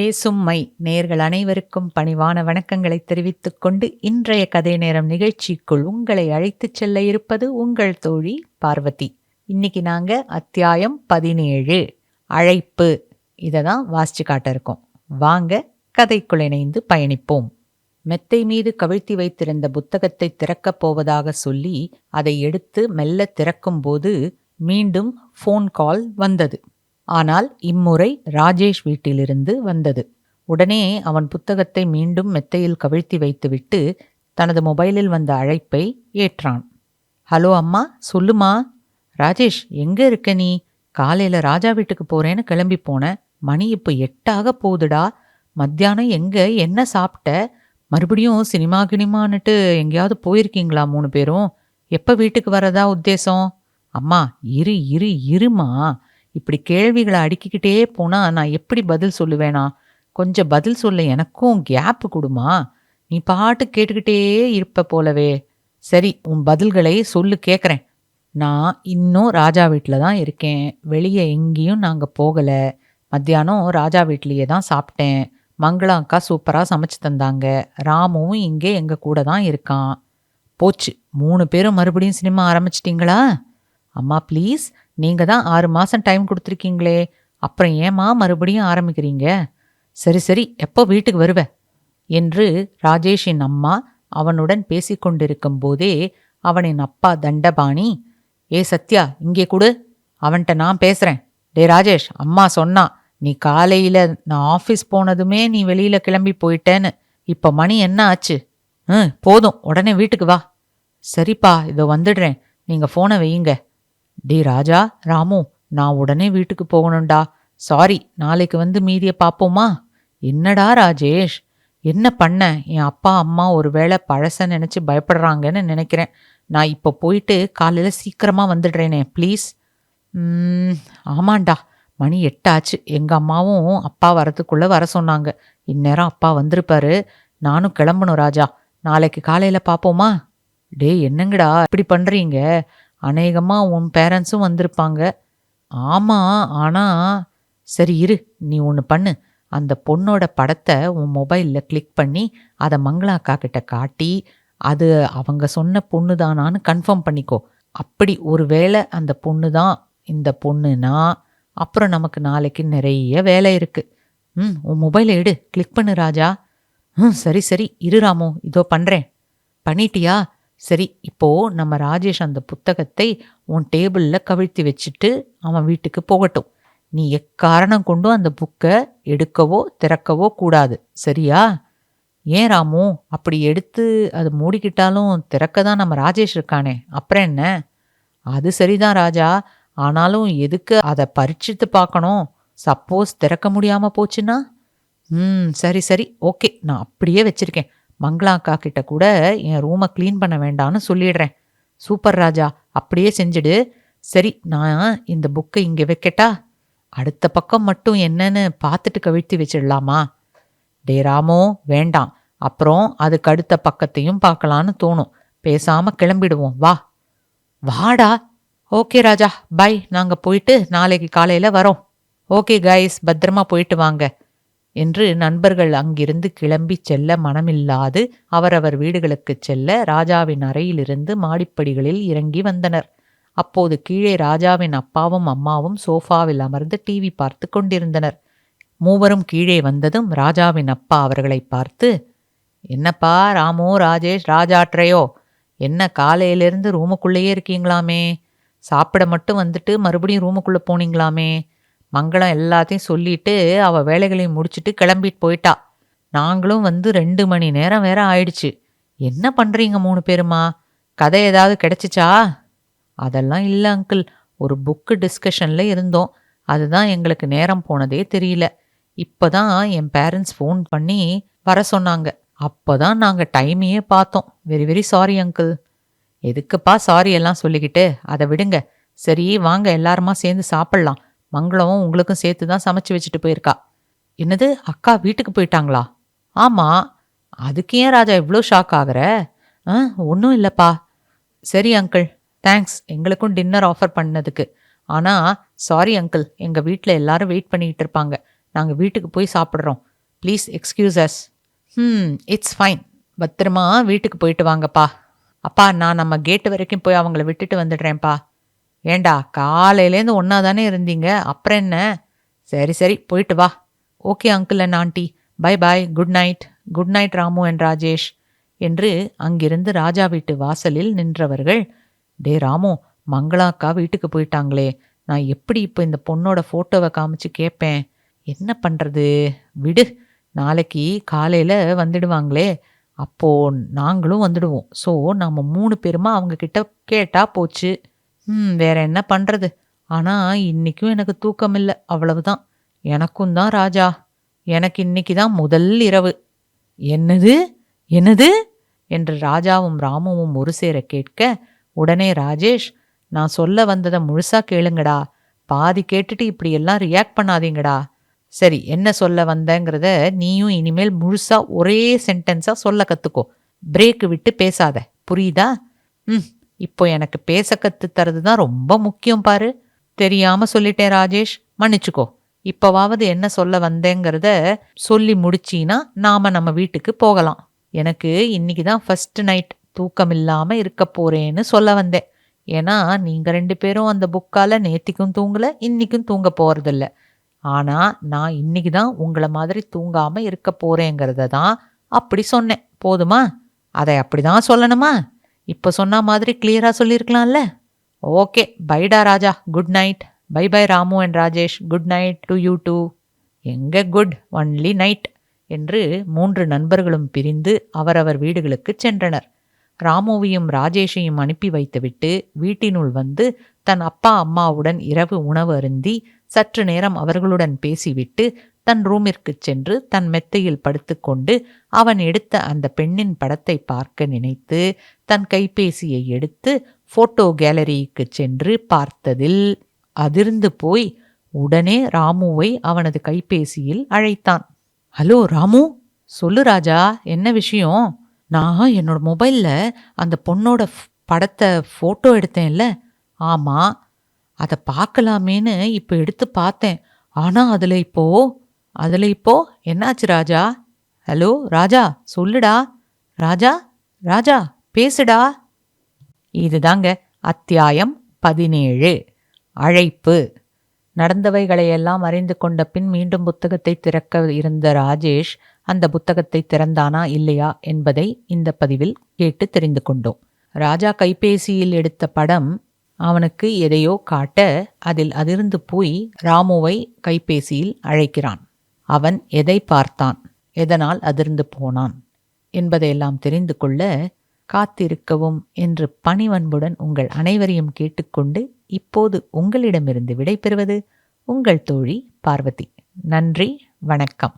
பேசும் மை நேர்கள் அனைவருக்கும் பணிவான வணக்கங்களை தெரிவித்துக் கொண்டு இன்றைய கதை நேரம் நிகழ்ச்சிக்குள் உங்களை அழைத்துச் செல்ல இருப்பது உங்கள் தோழி பார்வதி. இன்னைக்கு நாங்க அத்தியாயம் பதினேழு. அழைப்பு. இதை தான் வாசிச்சு காட்ட இருக்கோம். வாங்க கதைக்குள் இணைந்து பயணிப்போம். மெத்தை மீது கவிழ்த்தி வைத்திருந்த புத்தகத்தை திறக்கப் போவதாக சொல்லி அதை எடுத்து மெல்ல திறக்கும்போது மீண்டும் ஃபோன் கால் வந்தது. ஆனால் இம்முறை ராஜேஷ் வீட்டிலிருந்து வந்தது. உடனே அவன் புத்தகத்தை மீண்டும் மெத்தையில் கவிழ்த்தி வைத்துவிட்டு தனது மொபைலில் வந்த அழைப்பை ஏற்றான். ஹலோ அம்மா சொல்லுமா? ராஜேஷ் எங்கே இருக்க நீ? காலையில் ராஜா வீட்டுக்கு போறேன்னு கிளம்பி போனேன் மணி இப்போ எட்டாக போகுதுடா. மத்தியானம் எங்கே? என்ன சாப்பிட்ட? மறுபடியும் சினிமா கினிமான்னுட்டு எங்கேயாவது போயிருக்கீங்களா மூணு பேரும்? எப்போ வீட்டுக்கு வரதா உத்தேசம்? அம்மா இரு இரு இருமா. இப்படி கேள்விகளை அடுக்கிக்கிட்டே போனா நான் எப்படி பதில் சொல்லுவேனா? கொஞ்சம் பதில் சொல்ல எனக்கும் கேப்பு கொடுமா? நீ பாட்டு கேட்டுக்கிட்டே இருப்ப போலவே. சரி உன் பதில்களை சொல்லு கேட்குறேன் நான் இன்னும் ராஜா வீட்டில் தான் இருக்கேன். வெளியே எங்கேயும் நாங்கள் போகலை. மத்தியானம் ராஜா வீட்லேயே தான் சாப்பிட்டேன். மங்களா அக்கா சூப்பராக சமைச்சு தந்தாங்க. ராமுவும் இங்கே எங்கள் கூட தான் இருக்கான். போச்சு. மூணு பேரும் மறுபடியும் சினிமா ஆரம்பிச்சிட்டிங்களா? அம்மா ப்ளீஸ் நீங்க தான் ஆறு மாசம் டைம் கொடுத்துருக்கீங்களே. அப்புறம் ஏமா மறுபடியும் ஆரம்பிக்கிறீங்க? சரி சரி எப்போ வீட்டுக்கு வருவ? என்று ராஜேஷின் அம்மா அவனுடன் பேசிக்கொண்டிருக்கும் போதே அவனின் அப்பா தண்டபாணி ஏ சத்யா இங்கே கொடு. அவன்கிட்ட நான் பேசுறேன். டே ராஜேஷ் அம்மா சொன்னா நீ காலையில நான் ஆஃபீஸ் போனதுமே நீ வெளியில கிளம்பி போயிட்டேன்னு. இப்ப மணி என்ன ஆச்சு? ம் போதும் உடனே வீட்டுக்கு வா. சரிப்பா இதோ வந்துடுறேன். நீங்க ஃபோனை வையுங்க. டே ராஜா ராமு நான் உடனே வீட்டுக்கு போகணும்டா. சாரி நாளைக்கு வந்து மீதியை பார்ப்போமா? என்னடா ராஜேஷ் என்ன பண்ண? என் அப்பா அம்மா ஒரு வேளை பழச நினச்சி பயப்படுறாங்கன்னு நினைக்கிறேன். நான் இப்போ போயிட்டு காலையில் சீக்கிரமாக வந்துடுறேனே ப்ளீஸ் ஆமாண்டா. மணி எட்டாச்சு. எங்கள் அம்மாவும் அப்பா வரதுக்குள்ளே வர சொன்னாங்க. இந்நேரம் அப்பா வந்திருப்பாரு. நானும் கிளம்பணும் ராஜா. நாளைக்கு காலையில் பார்ப்போமா? டே என்னங்கடா இப்படி பண்ணுறீங்க அநேகமாக உன் பேரண்ட்ஸும் வந்திருப்பாங்க. ஆமாம் ஆனால் சரி இரு நீ ஒன்று பண்ணு. அந்த பொண்ணோட படத்தை உன் மொபைலில் கிளிக் பண்ணி அதை மங்களா அக்கா கிட்ட காட்டி அது அவங்க சொன்ன பொண்ணு தானான்னு கன்ஃபார்ம் பண்ணிக்கோ. அப்படி ஒரு வேளை அந்த பொண்ணு தான் இந்த பொண்ணுனா அப்புறம் நமக்கு நாளைக்கு நிறைய வேலை இருக்குது ம் உன் மொபைலை எடு கிளிக் பண்ணு ராஜா. ம் சரி சரி இரு ராமு இதோ பண்ணுறேன் பண்ணிட்டியா? சரி இப்போ நம்ம ராஜேஷ் அந்த புத்தகத்தை உன் டேபிளில் கவிழ்த்தி வச்சுட்டு அவன் வீட்டுக்கு போகட்டும். நீ எக்காரணம் கொண்டும் அந்த புக்கை எடுக்கவோ திறக்கவோ கூடாது. சரியா? ஏன் ராமு? அப்படி எடுத்து அது மூடிக்கிட்டாலும் திறக்க தான் நம்ம ராஜேஷ் இருக்கானே. அப்புறம் என்ன? அது சரிதான் ராஜா. ஆனாலும் எதுக்கு அதை பரிச்சித்து பார்க்கணும்? சப்போஸ் திறக்க முடியாமல் போச்சுன்னா? ம் சரி சரி. ஓகே நான் அப்படியே வச்சுருக்கேன். மங்களா அக்கா கிட்ட கூட என் ரூமை க்ளீன் பண்ண வேண்டாம்னு சொல்லிடுறேன். சூப்பர் ராஜா அப்படியே செஞ்சுடு. சரி நான் இந்த புக்கை இங்கே வைக்கட்டா? அடுத்த பக்கம் மட்டும் என்னன்னு பார்த்துட்டு கவிழ்த்தி வச்சிடலாமா? டே ராமோ வேண்டாம். அப்புறம் அதுக்கு அடுத்த பக்கத்தையும் பார்க்கலான்னு தோணும். பேசாம கிளம்பிடுவோம். வா. வாடா. Okay Raja bye. நாங்கள் போயிட்டு நாளைக்கு காலையில் வரோம். ஓகே கைஸ் பத்திரமா போயிட்டு வாங்க. என்று நண்பர்கள் அங்கிருந்து கிளம்பி செல்ல மனமில்லாது அவரவர் வீடுகளுக்குச் செல்ல ராஜாவின் அறையிலிருந்து மாடிப்படிகளில் இறங்கி வந்தனர். அப்போது கீழே ராஜாவின் அப்பாவும் அம்மாவும் சோஃபாவில் அமர்ந்து டிவி பார்த்து கொண்டிருந்தனர். மூவரும் கீழே வந்ததும் ராஜாவின் அப்பா அவர்களை பார்த்து என்னப்பா ராமோ ராஜேஷ் ராஜாட்ரையோ என்ன காலையிலிருந்து ரூமுக்குள்ளேயே இருக்கீங்களாமே? சாப்பிட மட்டும் வந்துட்டு மறுபடியும் ரூமுக்குள்ளே போனீங்களாமே? மங்களம் எல்லாத்தையும் சொல்லிட்டு அவ வேலைகளையும் முடிச்சுட்டு கிளம்பிட்டு போயிட்டா. நாங்களும் வந்து ரெண்டு மணி நேரம் வேற ஆயிடுச்சு. என்ன பண்றீங்க மூணு பேருமா? கதை ஏதாவது கிடைச்சிச்சா? அதெல்லாம் இல்லை அங்கிள். ஒரு புக்கு டிஸ்கஷன்ல இருந்தோம். அதுதான் எங்களுக்கு நேரம் போனதே தெரியல. இப்போதான் என் பேரண்ட்ஸ் ஃபோன் பண்ணி வர சொன்னாங்க. அப்போதான் நாங்கள் டைமையே பார்த்தோம். வெரி வெரி சாரி அங்கிள் எதுக்குப்பா சாரி எல்லாம் சொல்லிக்கிட்டு? அதை விடுங்க. சரி வாங்க. எல்லாருமா சேர்ந்து சாப்பிட்லாம். மங்களமும் உங்களுக்கும் சேர்த்து தான் சமைச்சு வச்சுட்டு போயிருக்கா. என்னது அக்கா வீட்டுக்கு போயிட்டாங்களா? ஆமாம் அதுக்கு ஏன் ராஜா இவ்வளோ ஷாக் ஆகுற? ஆ ஒன்றும் இல்லைப்பா. சரி அங்கிள் தேங்க்ஸ் எங்களுக்கும் டின்னர் ஆஃபர் பண்ணதுக்கு. ஆனால் சாரி அங்கிள் எங்கள் வீட்டில் எல்லாரும் வெயிட் பண்ணிக்கிட்டு இருப்பாங்க. நாங்கள் வீட்டுக்கு போய் சாப்பிட்றோம். Please excuse us hmm it's fine பத்திரமா வீட்டுக்கு போயிட்டு வாங்கப்பா. அப்பா நான் நம்ம கேட்டு வரைக்கும் போய் அவங்கள விட்டுட்டு வந்துடுறேன்ப்பா. ஏண்டா காலையிலேருந்து ஒன்றா தானே இருந்தீங்க? அப்புறம் என்ன? சரி சரி போயிட்டு வா. Okay uncle and aunty. Bye bye good night. Good night Ramu and Rajesh என்று அங்கிருந்து ராஜா வீட்டு வாசலில் நின்றவர்கள் டே ராமு மங்களாக்கா வீட்டுக்கு போயிட்டாங்களே. நான் எப்படி இப்போ இந்த பொண்ணோட ஃபோட்டோவை காமிச்சு கேட்பேன் என்ன பண்ணுறது விடு. நாளைக்கு காலையில் வந்துடுவாங்களே. அப்போ நாங்களும் வந்துடுவோம். ஸோ நம்ம மூணு பேருமா அவங்கக்கிட்ட கேட்டால் போச்சு. ம் வேற என்ன பண்ணுறது ஆனால் இன்னைக்கும் எனக்கு தூக்கம் இல்லை அவ்வளவுதான். எனக்கும் தான் ராஜா. எனக்கு இன்னைக்கு தான் முதல் இரவு. என்னது? என்னது? என்று ராஜாவும் ராமுவும் ஒரு சேர கேட்க உடனே ராஜேஷ் நான் சொல்ல வந்ததை முழுசா கேளுங்கடா. பாதி கேட்டுட்டு இப்படியெல்லாம் ரியாக்ட் பண்ணாதீங்கடா. சரி என்ன சொல்ல வந்தங்கிறத நீயும் இனிமேல் முழுசா ஒரே சென்டென்ஸா சொல்ல கத்துக்கோ. பிரேக் விட்டு பேசாத. புரியுதா? ம். இப்போ எனக்கு பேச கத்து தரது தான் ரொம்ப முக்கியம் பாரு. தெரியாம சொல்லிட்டேன் ராஜேஷ். மன்னிச்சுக்கோ. இப்பவாவது என்ன சொல்ல வந்தேங்கிறத சொல்லி முடிச்சீனா நாம நம்ம வீட்டுக்கு போகலாம். எனக்கு இன்னைக்கு தான் ஃபர்ஸ்ட் நைட் தூக்கம் இல்லாம இருக்க போறேன்னு சொல்ல வந்தேன். ஏன்னா நீங்க ரெண்டு பேரும் அந்த புக்கால நேத்திக்கும் தூங்கல இன்னைக்கும் தூங்க போறதில்ல. ஆனா நான் இன்னைக்கு தான் உங்களை மாதிரி தூங்காம இருக்க போறேங்கிறத தான் அப்படி சொன்னேன். போதுமா? அதை அப்படிதான் சொல்லணுமா? இப்போ சொன்ன மாதிரி கிளியரா சொல்லியிருக்கலாம்ல okay பைடா Raja good night bye bye Ramu and Rajesh good night to you too எங்க குட் ஒன்லி நைட் என்று மூன்று நண்பர்களும் பிரிந்து அவரவர் வீடுகளுக்கு சென்றனர். ராமுவையும் ராஜேஷையும் அனுப்பி வைத்துவிட்டு வீட்டினுள் வந்து தன் அப்பா அம்மாவுடன் இரவு உணவு அருந்தி சற்று நேரம் அவர்களுடன் பேசிவிட்டு தன் ரூமிற்கு சென்று தன் மெத்தையில் படுத்துக்கொண்டு அவன் எடுத்த அந்த பெண்ணின் படத்தை பார்க்க நினைத்து தன் கைபேசியை எடுத்து போட்டோ கேலரிக்கு சென்று பார்த்ததில் அதிர்ந்து போய் உடனே ராமுவை அவனது கைபேசியில் அழைத்தான். ஹலோ ராமு சொல்லு ராஜா என்ன விஷயம்? நான் என்னோட மொபைலில் அந்த பொண்ணோட படத்தை ஃபோட்டோ எடுத்தேன்ல. ஆமாம் அதை பார்க்கலாமேன்னு இப்போ எடுத்து பார்த்தேன். ஆனால் அதில் இப்போ அதில் இப்போ என்னாச்சு ராஜா? ஹலோ ராஜா சொல்லுடா. ராஜா ராஜா பேசுடா. இதுதாங்க அத்தியாயம் பதினேழு. அழைப்பு. நடந்தவைகளையெல்லாம் அறிந்து கொண்ட பின் மீண்டும் புத்தகத்தை திறக்க இருந்த ராஜேஷ் அந்த புத்தகத்தை திறந்தானா இல்லையா என்பதை இந்த பதிவில் கேட்டு தெரிந்து கொண்டோம். ராஜா கைபேசியில் எடுத்த படம் அவனுக்கு எதையோ காட்ட அதில் அதிர்ந்து போய் ராமுவை கைபேசியில் அழைக்கிறான். அவன் எதை பார்த்தான்? எதனால் அதிர்ந்து போனான்? என்பதையெல்லாம் தெரிந்து கொள்ள காத்திருக்கவும் என்று பணிவன்புடன் உங்கள் அனைவரையும் கேட்டுக்கொண்டு இப்போது உங்களிடமிருந்து விடைபெறுவது உங்கள் தோழி பார்வதி. நன்றி வணக்கம்.